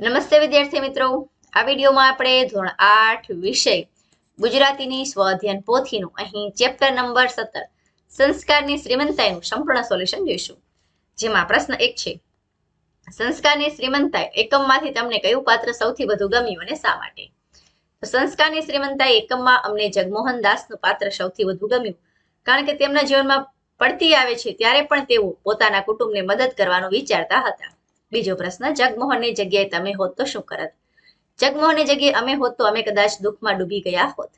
નમસ્તે વિદ્યાર્થી મિત્રો. આ વિડીયોમાં આપણે ધોરણ આઠ વિષય ગુજરાતીની સ્વાધ્યાન પોથીનું અહીં ચેપ્ટર નંબર સત્તર, સંસ્કારની શ્રીમંતાઈનું સંપૂર્ણ સોલ્યુશન જોઈશું. જેમાં પ્રશ્ન એક છે, સંસ્કારની શ્રીમંતાઈ એકમમાંથી તમને કયું પાત્ર સૌથી વધુ ગમ્યું અને શા માટે? સંસ્કારની શ્રીમંતાઈ એકમમાં અમને જગમોહન દાસનું પાત્ર સૌથી વધુ ગમ્યું. કારણ કે તેમના જીવનમાં પડતી આવે છે, ત્યારે પણ તેઓ પોતાના કુટુંબને મદદ કરવાનું વિચારતા હતા. બીજો પ્રશ્ન, જગમોહનની જગ્યાએ તમે હોત તો શું કરત? જગમોહનની જગ્યાએ અમે હોત તો અમે કદાચ દુઃખમાં ડૂબી ગયા હોત.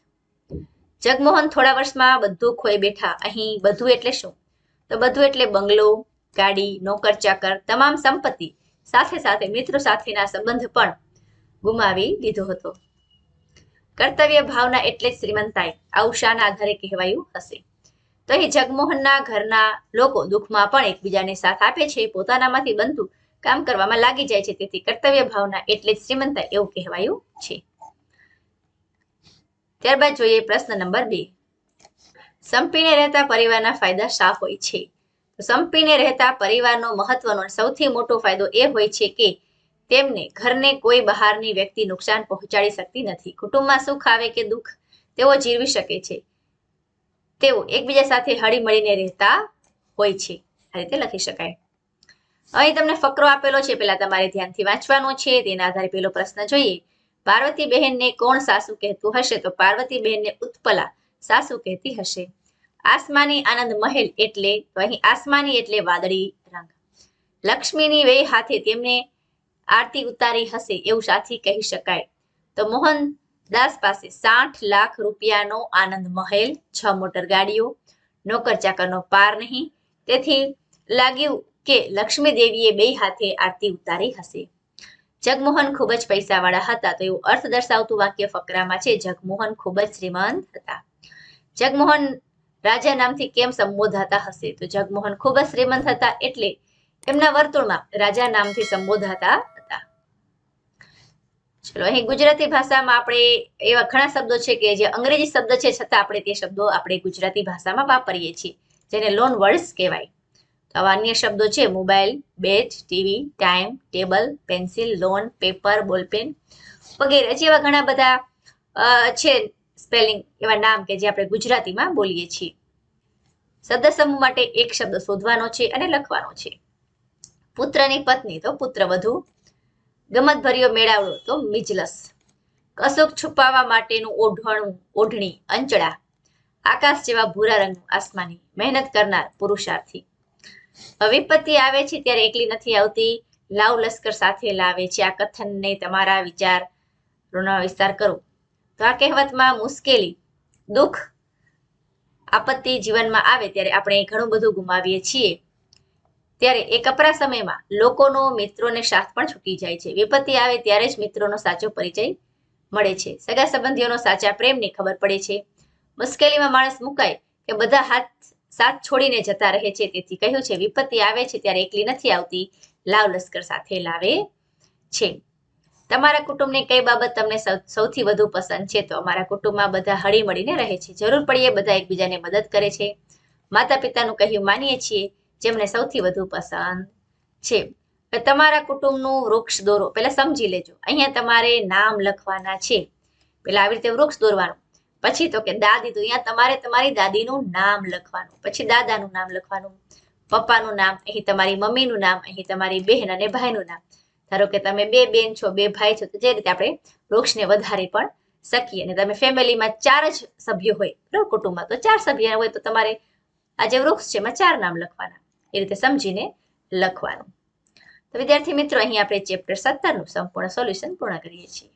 જગમોહન થોડા વર્ષમાં બધું ખોઈ બેઠા. અહીં બધું એટલે શું? તો બધું એટલે બંગલો, ગાડી, નોકર, ચાકર, તમામ સંપત્તિ, સાથે સાથે મિત્રો સાથેના સંબંધ પણ ગુમાવી દીધો હતો. કર્તવ્ય ભાવના એટલે જ શ્રીમંતાઈ આવું આધારે કહેવાયું હશે. તો અહીં જગમોહનના ઘરના લોકો દુઃખમાં પણ એકબીજાને સાથ આપે છે. પોતાનામાંથી બનતું કામ કરવામાં લાગી જાય છે. તેથી કર્તવ્ય ભાવના એટલે જ શ્રીમંતાઈ એવું કહેવાયું છે. ત્યારબાદ જોઈએ પ્રશ્ન નંબર બે. સંપીને રહેતા પરિવારના ફાયદા શા હોય છે? સંપીને રહેતા પરિવારનો મહત્વનો સૌથી મોટો ફાયદો એ હોય છે કે તેમને ઘરને કોઈ બહારની વ્યક્તિ નુકસાન પહોંચાડી શકતી નથી. કુટુંબમાં સુખ આવે કે દુઃખ, તેઓ જીરવી શકે છે. તેઓ એકબીજા સાથે હળી મળીને રહેતા હોય છે. આ રીતે લખી શકાય. અહીં તમને ફકરો આપેલો છે. પેલા તમારે ધ્યાનથી વાંચવાનો છે. તેના આધારે પેલો પ્રશ્ન જોઈએ. પાર્વતી બહેનને કોણ સાસુ કહેતું હશે? તો પાર્વતી બહેનને ઉત્પલા સાસુ કહેતી હશે. આસમાની આનંદ મહેલ એટલે, તો અહીં આસમાની એટલે વાદળી રંગ. લક્ષ્મીની વે હાથે તેમને આરતી ઉતારી હશે એવું સાથી કહી શકાય. તો મોહનદાસ પાસે સાઠ લાખ રૂપિયાનો આનંદ મહેલ, છ મોટર ગાડીઓ, નોકર ચાકરનો પાર નહીં. તેથી લાગ્યું કે લક્ષ્મી દેવીએ બે હાથે આરતી ઉતારી હશે. જગમોહન ખૂબ જ પૈસાવાળા હતા, તો એવું અર્થ દર્શાવતું વાક્ય ફકરામાં છે, જગમોહન ખૂબ જ શ્રીમંત હતા. જગમોહન રાજા નામથી કેમ સંબોધાતા હશે? તો જગમોહન ખૂબ જ શ્રીમંત હતા એટલે એમના વર્તુળમાં રાજા નામથી સંબોધાતા હતા. ચલો, અહીં ગુજરાતી ભાષામાં આપણે એવા ઘણા શબ્દો છે કે જે અંગ્રેજી શબ્દ છે, છતાં આપણે તે શબ્દો આપણે ગુજરાતી ભાષામાં વાપરીએ છીએ, જેને લોન વર્ડ્સ કહેવાય. આવા અન્ય શબ્દો છે, mobile batch TV, time, table, pencil, loan, paper, ball pen વગેરે જેવા ઘણા બધા છે સ્પેલિંગ એવા નામ કે જે આપણે ગુજરાતીમાં બોલીએ છીએ. શબ્દ સમૂહ માટે એક શબ્દ શોધવાનો છે અને લખવાનો છે. પુત્રની પત્ની તો પુત્ર વધુ, ગમતભર્યો મેળાવડો તો મિજલસ. કશુંક છુપાવવા માટેનું ઓઢણું, ઓઢણી, અંચળા, આકાશ જેવા ભૂરા રંગનું આસમાની મહેનત કરનાર પુરુષાર્થી. વિપત્તિ આવે છે ત્યારે એકલી નથી આવતી. લાવ લશ્કર સાથે લાવે છે. આ કથનને તમારા વિચાર વિસ્તાર કરો. તો આ કહેવતમાં મુશ્કેલી, દુઃખ, આપત્તિ જીવનમાં આવે ત્યારે આપણે ઘણું બધું ગુમાવીએ છીએ. ત્યારે એ કપરા સમયમાં લોકોનો, મિત્રોને સાથ પણ છૂટી જાય છે. વિપત્તિ આવે ત્યારે જ મિત્રોનો સાચો પરિચય મળે છે. સગા સંબંધીઓનો સાચા પ્રેમની ખબર પડે છે. મુશ્કેલીમાં માણસ મુકાય કે બધા હાથ સાથ છોડીને જતા રહે છે. તેથી કહ્યું છે, વિપત્તિ આવે છે ત્યારે એકલી નથી આવતી. લાવ લશ્કર સાથે લાવે છે. તમારા કુટુંબની કઈ બાબત તમને સૌથી વધુ પસંદ છે? તો અમારા કુટુંબમાં બધા હળી મળીને રહે છે. જરૂર પડીએ બધા એકબીજાને મદદ કરે છે. માતા પિતાનું કહ્યું માનીએ છીએ, જેમને સૌથી વધુ પસંદ છે. તમારા કુટુંબનું વૃક્ષ દોરો. પેલા સમજી લેજો. અહીંયા તમારે નામ લખવાના છે. પેલા આવી રીતે વૃક્ષ દોરવાનું. પછી તો કે, દાદી, તો અહીંયા તમારે તમારી દાદીનું નામ લખવાનું. પછી દાદાનું નામ લખવાનું, પપ્પાનું નામ, અહીં તમારી મમ્મીનું નામ, અહીં તમારી બહેન અને ભાઈનું નામ. ધારો કે તમે બે બેન છો, બે ભાઈ છો, તો જે રીતે આપણે વૃક્ષને વધારે પણ શકીએ. અને તમે ફેમિલીમાં ચાર જ સભ્યો હોય, બરાબર? કુટુંબમાં તો ચાર સભ્ય હોય, તો તમારે આ જે વૃક્ષ છે એમાં ચાર નામ લખવાના. એ રીતે સમજીને લખવાનું. તો વિદ્યાર્થી મિત્રો, અહીં આપણે ચેપ્ટર સત્તરનું સંપૂર્ણ સોલ્યુશન પૂર્ણ કરીએ છીએ.